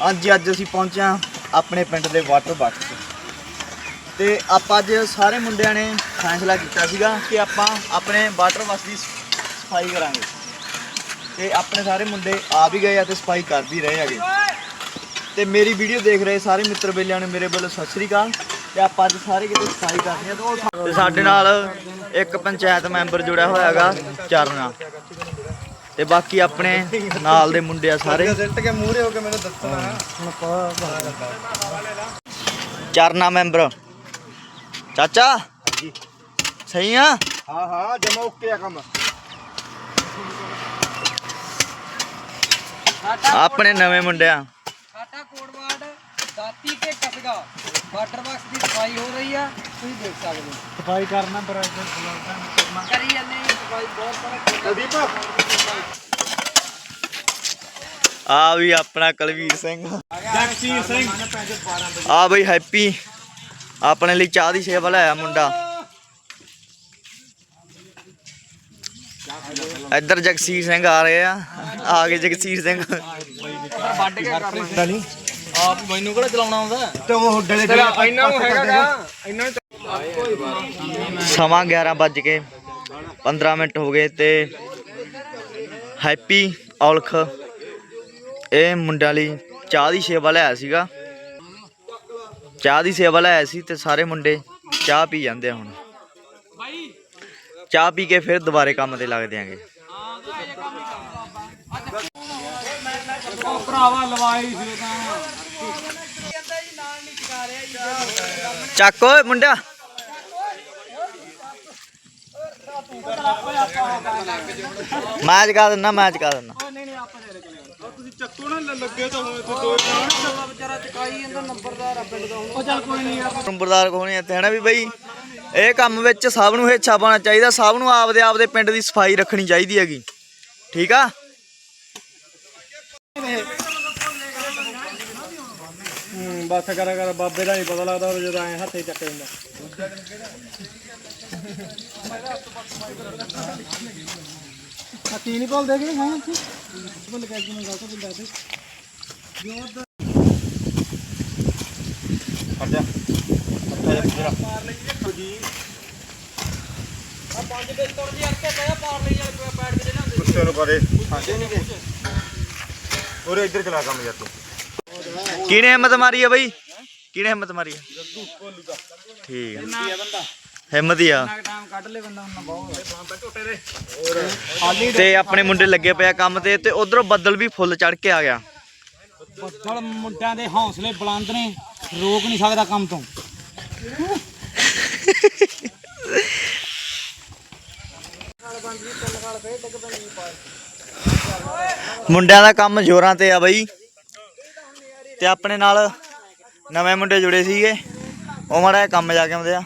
ਹਾਂਜੀ, ਅੱਜ ਅਸੀਂ ਪਹੁੰਚੇ ਹਾਂ ਆਪਣੇ ਪਿੰਡ ਦੇ ਵਾਟਰ ਬਾਕਸ 'ਚ ਤੇ ਆਪਾਂ ਅੱਜ ਸਾਰੇ ਮੁੰਡਿਆਂ ਨੇ ਫੈਸਲਾ ਕੀਤਾ ਸੀਗਾ ਕਿ ਆਪਾਂ ਆਪਣੇ ਵਾਟਰ ਬਾਕਸ ਦੀ ਸਫ਼ਾਈ ਕਰਾਂਗੇ। ਤੇ ਆਪਣੇ ਸਾਰੇ ਮੁੰਡੇ ਆ ਵੀ ਗਏ ਆ ਤੇ ਸਫ਼ਾਈ ਕਰ ਵੀ ਰਹੇ ਹੈਗੇ। ਤੇ ਮੇਰੀ ਵੀਡੀਓ ਦੇਖ ਰਹੇ ਸਾਰੇ ਮਿੱਤਰ ਬੇਲਿਆਂ ਨੂੰ, ਮੇਰੇ ਵੱਲੋਂ ਸਤਿ ਸ੍ਰੀ ਅਕਾਲ। ਤੇ ਆਪਾਂ ਅੱਜ ਸਾਰੇ ਕਿਤੇ ਸਫ਼ਾਈ ਕਰਦੇ ਆ ਤੇ ਉਹ ਸਾਡੇ ਨਾਲ ਇੱਕ ਪੰਚਾਇਤ ਮੈਂਬਰ ਜੁੜਿਆ ਹੋਇਆ ਹੈਗਾ, ਚਰਨਾ। ਤੇ ਬਾਕੀ ਆਪਣੇ ਨਾਲ ਦੇ ਮੁੰਡੇ ਆ ਸਾਰੇ। ਸਿੱਟ ਕੇ ਮੂਹਰੇ ਹੋ ਕੇ ਮੈਨੂੰ ਦੱਸਣਾ। ਚਰਨਾ ਮੈਂਬਰ। ਚਾਚਾ? ਸਹੀ ਆ? ਹਾਂ ਹਾਂ ਜਮਾ ਓਕੇ ਆ ਕੰਮ। ਆਪਣੇ ਨਵੇਂ ਮੁੰਡਿਆਂ ਦਾਤੀ ਕੇ ਕਸਗਾ ਵਾਟਰ ਬਾਕਸ ਦੀ ਸਫ਼ਾਈ ਹੋ ਰਹੀ ਆ ਤੁਸੀਂ ਦੇਖ ਸਕਦੇ ਹੋ। ਸਫ਼ਾਈ ਕਰਨਾ ਬਰਾਬਰ ਕਰਨਾ। ਕਰੀ ਜਾਂਦੇ ਹਾਂ ਜੀ, ਸਫ਼ਾਈ ਬਹੁਤ ਸਾਰਾ ਕੁਲਦੀਪ। ਆ ਵੀ ਆਪਣਾ ਕਲਵੀਰ ਸਿੰਘ। ਜਗਸੀਰ ਸਿੰਘ। ਆ ਬਈ ਹੈਪੀ। ਆਪਣੇ ਲਈ ਚਾਹ ਦੀ ਸੇਵਾ ਲਾਇਆ ਮੁੰਡਾ। ਇੱਧਰ ਜਗਸੀਰ ਸਿੰਘ ਆ ਰਹੇ ਆ। ਆ ਗਏ ਜਗਸੀਰ ਸਿੰਘ। ਵੱਢ ਕੇ ਕਰਨਾ ਨਹੀਂ ਆਪ ਮੈਨੂੰ ਕਿਹੜਾ ਚਲਾਉਣਾ ਆਉਂਦਾ? ਤੇ ਉਹ ਡਲੇ ਤੇਰਾ ਇਹਨਾਂ ਨੂੰ ਹੈਗਾਗਾ ਇਹਨਾਂ ਨੂੰ ਸਮਾਂ 11 ਵੱਜ ਕੇ 15 ਮਿੰਟ ਹੋ ਗਏ ਤੇ ਹੈਪੀ ਔਲਖ ਇਹ ਮੁੰਡਿਆਂ ਲਈ ਚਾਹ ਦੀ ਸੇਵਾ ਲਿਆਇਆ ਸੀਗਾ। ਚਾਹ ਦੀ ਸੇਵਾ ਲਿਆਇਆ ਸੀ ਤੇ ਸਾਰੇ ਮੁੰਡੇ ਚਾਹ ਪੀ ਜਾਂਦੇ ਆ ਹੁਣ। ਚਾਹ ਪੀ ਕੇ ਫਿਰ ਦੁਬਾਰੇ ਕੰਮ ਤੇ ਲੱਗ ਦਿਆਂਗੇ ਭਰਾਵਾ ਲਵਾਈ ਸੀ ਤਾਂ। ਚੱਕ ਓਏ ਮੁੰਡਿਆ ਮੈਂ ਚਕਾ ਦਿੰਦਾ ਮੈਂ ਚਕਾ ਦਿੰਦਾ ਤੁਸੀਂ ਚੱਕੋ ਨਾ ਲੱਗੇ ਤਾਂ ਹੋਏ ਤੇ ਦੋ ਵਿਚਾਰਾ ਚਕਾਈ ਜਾਂਦਾ ਨੰਬਰਦਾਰ ਆ ਪਿੰਡ ਦਾ ਉਹ ਚੱਲ ਕੋਈ ਨਹੀਂ ਯਾਰ ਨੰਬਰਦਾਰ ਕੋਲ ਇੱਥੇ, ਹੈ ਨਾ ਵੀ ਬਈ? ਇਹ ਕੰਮ ਵਿੱਚ ਸਭ ਨੂੰ ਹਿੱਸਾ ਪਾਉਣਾ ਚਾਹੀਦਾ, ਸਭ ਨੂੰ ਆਪਦੇ ਆਪਦੇ ਪਿੰਡ ਦੀ ਸਫ਼ਾਈ ਰੱਖਣੀ ਚਾਹੀਦੀ ਹੈਗੀ। ਠੀਕ ਆ? ਬਸ ਕਰਾ ਕਰ ਬਾਬੇ ਦਾ ਨਹੀਂ ਪਤਾ ਲੱਗਦਾ ਉਹ ਜਦੋਂ ਐ ਹੱਥੇ ਚੱਕ ਜਾਂਦਾ ਹੱਥੀ ਨਹੀਂ ਭੁੱਲਦੇ ਕਿ ਹਾਂ ਹੱਥੀ ਭੁੱਲ ਕੇ ਅੱਗੇ ਮੈਂ ਗਲਤ ਬੋਲ ਦੱਸ ਹਟ ਜਾ। ਆ ਪੰਜ ਦਿਨ ਤੁਰ ਜੀ ਅਰਕੇ ਪਿਆ ਪਾਰ ਲਈ ਯਾਰ ਪੈੜ ਕੇ ਨਾ ਕੁੱਤੇ ਨੂੰ। ਪਰੇ ਹਾਂਜੀ। ਨਹੀਂ ਉਰੇ ਇੱਧਰ ਚਲਾ ਕੰਮ ਯਾਰ ਤੂੰ। ਕਿਹਨੇ ਹਿੰਮਤ ਮਾਰੀ ਆ ਬਈ? ਕਿਹਨੇ ਹਿੰਮਤ ਮਾਰੀ ਆ? ਠੀਕ ਆ। ਹਿੰਮਤ ਹੀ ਆ। ਤੇ ਆਪਣੇ ਮੁੰਡੇ ਲੱਗੇ ਪਏ ਆ ਕੰਮ ਤੇ ਤੇ ਉਧਰੋਂ ਬੱਦਲ ਵੀ ਫੁੱਲ ਚੜ ਕੇ ਆ ਗਿਆ। ਬੱਦਲ ਮੁੰਡਿਆਂ ਦੇ ਹੌਸਲੇ ਬੁਲੰਦ ਨੇ ਰੋਕ ਨਹੀਂ ਸਕਦਾ ਕੰਮ ਤੋਂ। ਮੁੰਡਿਆਂ ਦਾ ਕੰਮ ਜ਼ੋਰਾਂ ਤੇ ਆ ਬਈ। ਤੇ ਆਪਣੇ ਨਾਲ ਨਵੇਂ ਮੁੰਡੇ ਜੁੜੇ ਸੀਗੇ। ਉਹ ਮਾੜਾ ਕੰਮ ਜਾ ਕੇ ਆਉਂਦੇ ਆ।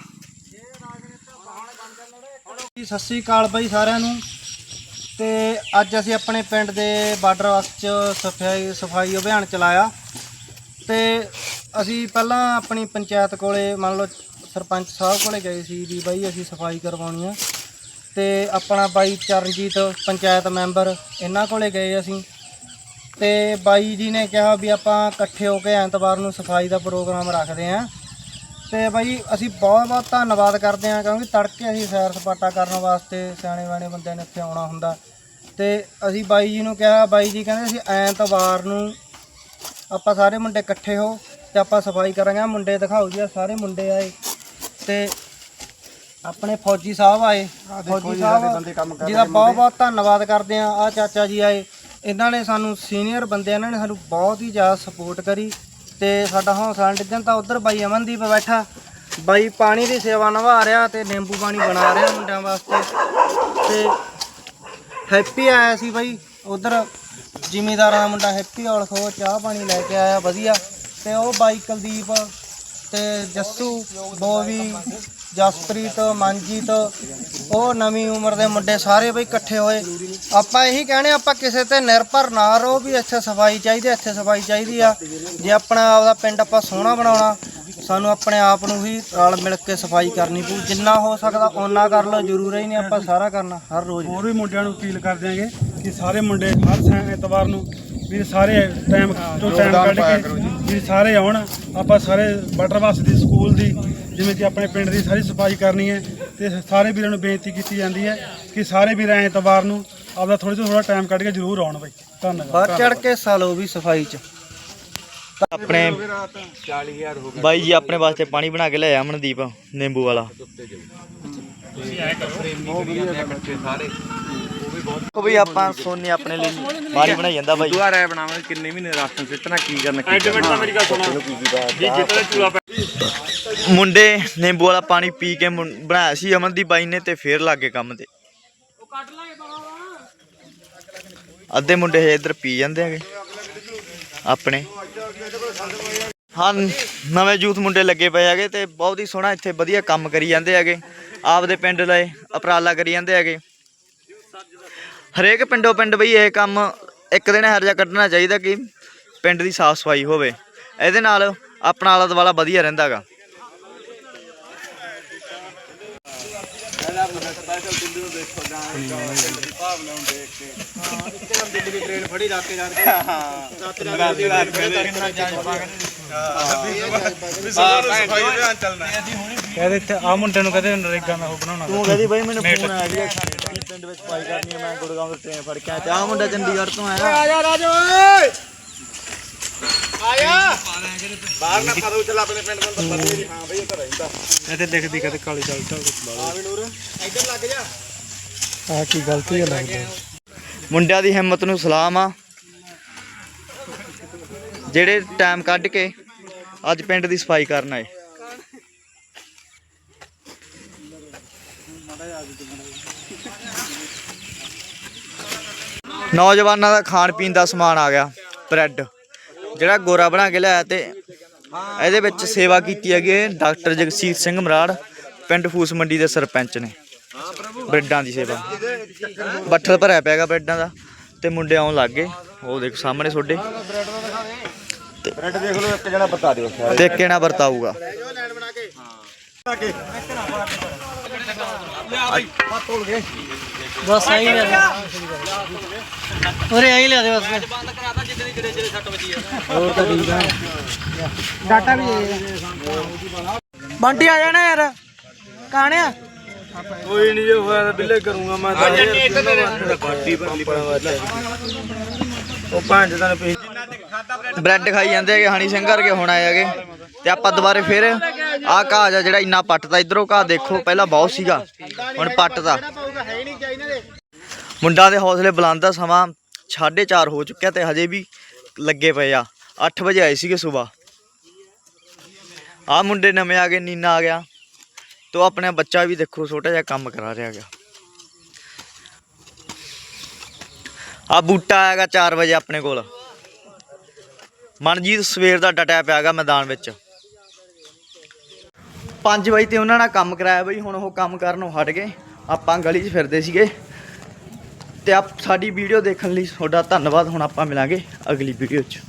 ਜੀ, ਸਤਿ ਸ੍ਰੀ ਅਕਾਲ ਬਾਈ ਸਾਰਿਆਂ ਨੂੰ। ਤੇ ਅੱਜ ਅਸੀਂ ਆਪਣੇ ਪਿੰਡ ਦੇ ਬਾਰਡਰ ਵਾਸਤੇ 'ਚ ਸਫ਼ਾਈ ਸਫ਼ਾਈ ਅਭਿਆਨ ਚਲਾਇਆ। ਤੇ ਅਸੀਂ ਪਹਿਲਾਂ ਆਪਣੀ ਪੰਚਾਇਤ ਕੋਲੇ, ਮੰਨ ਲਓ ਸਰਪੰਚ ਸਾਹਿਬ ਕੋਲੇ ਗਏ ਸੀ ਵੀ ਬਾਈ ਅਸੀਂ ਸਫ਼ਾਈ ਕਰਵਾਉਣੀ ਆ। ਤੇ ਆਪਣਾ ਬਾਈ ਚਰਨਜੀਤ ਪੰਚਾਇਤ ਮੈਂਬਰ, ਇਹਨਾਂ ਕੋਲੇ ਗਏ ਅਸੀਂ। ਤੇ ਬਾਈ ਜੀ ਨੇ ਕਿਹਾ ਵੀ ਆਪਾਂ ਇਕੱਠੇ ਹੋ ਕੇ ਐਤਵਾਰ ਨੂੰ ਸਫ਼ਾਈ ਦਾ ਪ੍ਰੋਗਰਾਮ ਰੱਖਦੇ ਆਂ ਤੇ ਬਾਈ ਅਸੀਂ ਬਹੁਤ ਬਹੁਤ ਧੰਨਵਾਦ ਕਰਦੇ ਹਾਂ ਕਿਉਂਕਿ ਤੜਕੇ ਅਸੀਂ ਸੈਰ ਸਪਾਟਾ ਕਰਨ ਵਾਸਤੇ ਸਿਆਣੇ ਬਾਣੇ ਬੰਦਿਆਂ ਨੇ ਇੱਥੇ ਆਉਣਾ ਹੁੰਦਾ। ਤੇ ਅਸੀਂ ਬਾਈ ਜੀ ਨੂੰ ਕਿਹਾ ਬਾਈ ਜੀ ਕਹਿੰਦੇ ਅਸੀਂ ਐਤਵਾਰ ਨੂੰ ਆਪਾਂ ਸਾਰੇ ਮੁੰਡੇ ਇਕੱਠੇ ਹੋ ਤੇ ਆਪਾਂ ਸਫ਼ਾਈ ਕਰਾਂਗੇ। ਮੁੰਡੇ ਦਿਖਾਓ ਜੀ ਸਾਰੇ ਮੁੰਡੇ ਆਏ ਤੇ ਆਪਣੇ ਫੌਜੀ ਸਾਹਿਬ ਆਏ। ਫੌਜੀ ਸਾਹਿਬ ਜਿਹਦਾ ਬਹੁਤ ਬਹੁਤ ਧੰਨਵਾਦ ਕਰਦੇ ਆ ਆ ਚਾਚਾ ਜੀ ਆਏ। ਇਹਨਾਂ ਨੇ ਸਾਨੂੰ ਸੀਨੀਅਰ ਬੰਦੇ, ਇਹਨਾਂ ਨੇ ਸਾਨੂੰ ਬਹੁਤ ਹੀ ਜ਼ਿਆਦਾ ਸਪੋਰਟ ਕਰੀ ਤੇ ਸਾਡਾ ਹੌਸਲਾ ਨੀ ਡਿੱਗਣ ਤਾਂ ਉਧਰ ਬਾਈ ਅਮਨਦੀਪ ਬੈਠਾ। ਬਾਈ ਪਾਣੀ ਦੀ ਸੇਵਾ ਨਿਭਾ ਰਿਹਾ ਤੇ ਨਿੰਬੂ ਪਾਣੀ ਬਣਾ ਰਿਹਾ ਮੁੰਡਿਆਂ ਵਾਸਤੇ। ਤੇ ਹੈਪੀ ਆਇਆ ਸੀ ਬਾਈ। ਉਧਰ ਜ਼ਿਮੀਦਾਰਾਂ ਦਾ ਮੁੰਡਾ ਹੈਪੀ ਔਲਖ ਉਹ ਚਾਹ ਪਾਣੀ ਲੈ ਕੇ ਆਇਆ, ਵਧੀਆ। ਤੇ ਉਹ ਬਾਈ ਕੁਲਦੀਪ ਤੇ ਜੱਸੂ, ਬੋਵੀ ਜਸਪ੍ਰੀਤ ਮਨਜੀਤ ਉਹ ਨਵੀਂ ਉਮਰ ਦੇ ਮੁੰਡੇ ਸਾਰੇ ਬਈ ਇਕੱਠੇ ਹੋਏ। ਆਪਾਂ ਇਹੀ ਕਹਿੰਦੇ ਆਪਾਂ ਕਿਸੇ ਤੇ ਨਿਰਭਰ ਨਾ ਰਹੋ ਵੀ ਇੱਥੇ ਸਫ਼ਾਈ ਚਾਹੀਦੀ ਇੱਥੇ ਸਫ਼ਾਈ ਚਾਹੀਦੀ ਆ। ਜੇ ਆਪਣਾ ਆਪਦਾ ਪਿੰਡ ਆਪਾਂ ਸੋਹਣਾ ਬਣਾਉਣਾ ਸਾਨੂੰ ਆਪਣੇ ਆਪ ਨੂੰ ਹੀ ਰਲ ਮਿਲ ਕੇ ਸਫ਼ਾਈ ਕਰਨੀ ਪਊ। ਜਿੰਨਾ ਹੋ ਸਕਦਾ ਓਨਾ ਕਰ ਲਓ ਜ਼ਰੂਰੀ ਹੀ ਨਹੀਂ ਆਪਾਂ ਸਾਰਾ ਕਰਨਾ ਹਰ ਰੋਜ਼। ਹੋਰ ਵੀ ਮੁੰਡਿਆਂ ਨੂੰ ਅਪੀਲ ਕਰ ਦਿਆਂਗੇ ਕਿ ਸਾਰੇ ਮੁੰਡੇ ਹਰ ਸੈ ਐਤਵਾਰ ਨੂੰ ਵੀ ਸਾਰੇ ਟਾਈਮ ਤੋਂ ਟਾਈਮ ਕੱਢ ਕੇ ਵੀ ਸਾਰੇ ਆਉਣ। ਆਪਾਂ ਸਾਰੇ ਬਟਰਵਾਸ ਦੀ ਸਕੂਲ ਦੀ ਜਿਵੇਂ ਕਿ ਆਪਣੇ ਪਿੰਡ ਦੀ ਸਾਰੀ ਸਫ਼ਾਈ ਕਰਨੀ ਹੈ ਤੇ ਸਾਰੇ ਵੀਰਾਂ ਨੂੰ ਬੇਨਤੀ ਕੀਤੀ ਜਾਂਦੀ ਹੈ ਕਿ ਸਾਰੇ ਵੀਰ ਐਤਵਾਰ ਨੂੰ ਆਪਦਾ ਥੋੜਾ ਜਿਹਾ ਥੋੜਾ ਟਾਈਮ ਕੱਢ ਕੇ ਜ਼ਰੂਰ ਆਉਣ ਬਾਈ। ਧੰਨਵਾਦ। ਵੱਧ ਚੜ ਕੇ ਹਿੱਸਾ ਲਓ ਵੀ ਸਫ਼ਾਈ 'ਚ। ਆਪਣੇ ਬਾਈ ਜੀ ਆਪਣੇ ਵਾਸਤੇ ਪਾਣੀ ਬਣਾ ਕੇ ਲਿਆਇਆ ਅਮਨਦੀਪ ਨਿੰਬੂ ਵਾਲਾ। ਉਹ ਵੀ ਆਪਾਂ ਸੋਨੀ ਆਪਣੇ ਲਈ ਪਾਣੀ ਬਣਾਈ ਜਾਂਦਾ ਬਾਈ। ਦੁਆਰਾ ਬਣਾਵਾਂਗੇ ਕਿੰਨੇ ਮਹੀਨੇ ਰਾਸ਼ਨ ਸਿੱਟਣਾ ਕੀ ਕਰਨਾ ਕੀ ਐਡਮਿਟ ਤਾਂ ਮੇਰੀ ਗੱਲ ਸੁਣੋ। ਜੀ ਜਿੱਤਣਾ ਚੂਲਾ ਮੁੰਡੇ ਨਿੰਬੂ ਵਾਲਾ ਪਾਣੀ ਪੀ ਕੇ ਬਣਾਇਆ ਸੀ ਅਮਨਦੀਪ ਬਾਈ ਨੇ ਤੇ ਫੇਰ ਲੱਗੇ ਕੰਮ ਤੇ। ਅੱਧੇ ਮੁੰਡੇ ਹਜੇ ਇੱਧਰ ਪੀ ਜਾਂਦੇ ਹੈਗੇ ਆਪਣੇ। ਹਾਂ ਨਵੇਂ ਯੂਥ ਮੁੰਡੇ ਲੱਗੇ ਪਏ ਹੈਗੇ ਤੇ ਬਹੁਤ ਹੀ ਸੋਹਣਾ ਇੱਥੇ ਵਧੀਆ ਕੰਮ ਕਰੀ ਜਾਂਦੇ ਹੈਗੇ। ਆਪਦੇ ਪਿੰਡ ਲਈ ਉਪਰਾਲਾ ਕਰੀ ਜਾਂਦੇ ਹੈਗੇ। ਹਰੇਕ ਪਿੰਡੋਂ ਪਿੰਡ ਬਈ ਇਹ ਕੰਮ ਇੱਕ ਦਿਨ ਹਰ ਜਾ ਕੱਢਣਾ ਚਾਹੀਦਾ ਕਿ ਪਿੰਡ ਦੀ ਸਾਫ਼ ਸਫ਼ਾਈ ਹੋਵੇ। ਇਹਦੇ ਨਾਲ ਆਪਣਾ ਆਲਾ ਦੁਆਲਾ ਵਧੀਆ ਰਹਿੰਦਾਗਾ ਕਹਿੰਦੇ ਇੱਥੇ ਆ ਮੁੰਡੇ ਨੂੰ ਕਹਿੰਦੇ ਨਰੇਗਾ ਦਾ ਉਹ ਬਣਾਉਣਾ। ਤੂੰ ਕਹਦੀ ਬਈ ਮੈਨੂੰ ਫੋਨ ਆਇਆ ਸੀਗਾ ਕਿ ਪਿੰਡ ਵਿੱਚ ਸਫ਼ਾਈ ਕਰਨੀ ਹੈ ਮੈਂ ਗੁੜਗਾਉਂ ਤੋਂ ਟ੍ਰੇਨ ਫੜ ਕੇ ਆਇਆ। ਤੇ ਆਹ ਮੁੰਡਾ ਚੰਡੀਗੜ੍ਹ ਤੋਂ ਆਇਆ। ਆ ਜਾ ਰਾਜੋ ਓਏ! ਇੱਥੇ ਲਿਖਦੀ ਕਦੇ ਕਾਲੀ ਚਾਲ ਚਾਲ ਆ ਕੀ ਗਲਤੀ ਹੈ ਲੱਗਦਾ। ਮੁੰਡਿਆਂ ਦੀ ਹਿੰਮਤ ਨੂੰ ਸਲਾਮ ਆ। ਜਿਹੜੇ ਟਾਈਮ ਕੱਢ ਕੇ ਅੱਜ ਪਿੰਡ ਦੀ ਸਫ਼ਾਈ ਕਰਨ ਆਏ। ਨੌਜਵਾਨਾਂ ਦਾ ਖਾਣ ਪੀਣ ਦਾ ਸਮਾਨ ਆ ਗਿਆ। ਬ੍ਰੈਡ। ਜਿਹੜਾ ਗੋਰਾ ਬਣਾ ਕੇ ਲਿਆਇਆ ਤੇ ਇਹਦੇ ਵਿੱਚ ਸੇਵਾ ਕੀਤੀ ਹੈਗੀ ਡਾਕਟਰ ਜਗਸੀਰ ਸਿੰਘ ਮਰਾੜ ਪਿੰਡ ਫੂਸ ਮੰਡੀ ਦੇ ਸਰਪੰਚ ਨੇ ਬ੍ਰੈਡਾਂ ਦੀ ਸੇਵਾ ਬੱਠਲ ਭਰਿਆ ਪਿਆਗਾ ਬ੍ਰੈਡਾਂ ਦਾ ਤੇ ਮੁੰਡੇ ਆਉਣ ਲੱਗ ਗਏ ਉਹ ਦੇਖ ਸਾਹਮਣੇ ਤੁਹਾਡੇ ਬ੍ਰੈਡ ਦੇਖ ਲਓ ਇੱਕ ਜਣਾ ਬਤਾ ਦਿਓ ਤੇ ਕਿਹੜਾ ਵਰਤਾਊਗਾ ਬਸ ਆਈ ਲੈ ਦੇ ਉਰੇ ਆਈ ਲੈ ਦੇ ਬਸ। ਬੰਦ ਕਰਾਤਾ ਜਿੱਦਣ ਦੀ ਜਿਹੜੇ ਜਿਹੜੇ ਸੱਟ ਵੱਜੀ ਆ ਹੋਰ ਤਾਂ ਠੀਕ ਆ ਡਾਟਾ ਵੀ ਦੇ ਬੰਟੀ ਆ ਜਾਣਾ ਯਾਰ। ਕਾਣਿਆ ਕੋਈ ਨਹੀਂ ਜੇ ਹੋਇਆ ਤਾਂ ਬਿੱਲੇ ਕਰੂੰਗਾ ਮੈਂ ਤਾਂ। ਪਾਰਟੀ ਭਰਲੀ ਉਹ ਪੰਜ ਦਿਨ ਪਈ ਬ੍ਰੈਡ ਖਾਈ ਜਾਂਦੇ ਹੈਗੇ ਹਣੀ ਸਿੰਘ ਕਰਕੇ ਹੁਣ ਆਏ ਹੈਗੇ। ਤੇ ਆਪਾਂ ਦੁਬਾਰੇ ਫਿਰ ਆਹ ਘਾਹ ਜਿਹਾ ਜਿਹੜਾ ਇੰਨਾ ਪੱਟਦਾ ਇਧਰੋਂ ਘਾਹ ਦੇਖੋ ਪਹਿਲਾਂ ਬਹੁਤ ਸੀਗਾ। ਹੁਣ ਪੱਟਦਾ। ਮੁੰਡਾ ਦੇ ਹੌਸਲੇ ਬੁਲੰਦ ਦਾ ਸਮਾਂ 4:30 ਹੋ ਚੁੱਕਿਆ ਤੇ ਹਜੇ ਵੀ ਲੱਗੇ ਪਏ ਆ। 8 ਵਜੇ ਆਏ ਸੀਗੇ ਸਵੇਰ ਆ ਮੁੰਡੇ ਨਵੇਂ ਆ ਗਏ, ਨੀਨਾ ਆ ਗਿਆ। ਤੋ ਆਪਣਾ ਬੱਚਾ ਵੀ ਦੇਖੋ, ਛੋਟਾ ਜਿਹਾ ਕੰਮ ਕਰਾ ਰਿਹਾ ਹੈਗਾ। ਆ ਬੂਟਾ ਆਏਗਾ 4 ਵਜੇ ਆਪਣੇ ਕੋਲ। ਮਨਜੀਤ ਸਵੇਰ ਦਾ ਡਟਿਆ ਪਿਆਗਾ ਮੈਦਾਨ ਵਿੱਚ। 5 ਵਜੇ ਤੇ ਉਹਨਾਂ ਨਾਲ ਕੰਮ ਕਰਾਇਆ ਬਈ, ਹੁਣ ਉਹ ਕੰਮ ਕਰਨ ਹਟ ਗਏ। ਆਪਾਂ ਗਲੀ 'ਚ ਫਿਰਦੇ ਸੀਗੇ। ਤੇ ਆਪ ਸਾਡੀ ਵੀਡੀਓ ਦੇਖਣ ਲਈ ਤੁਹਾਡਾ ਧੰਨਵਾਦ। ਹੁਣ ਆਪਾਂ ਮਿਲਾਂਗੇ ਅਗਲੀ ਵੀਡੀਓ 'ਚ।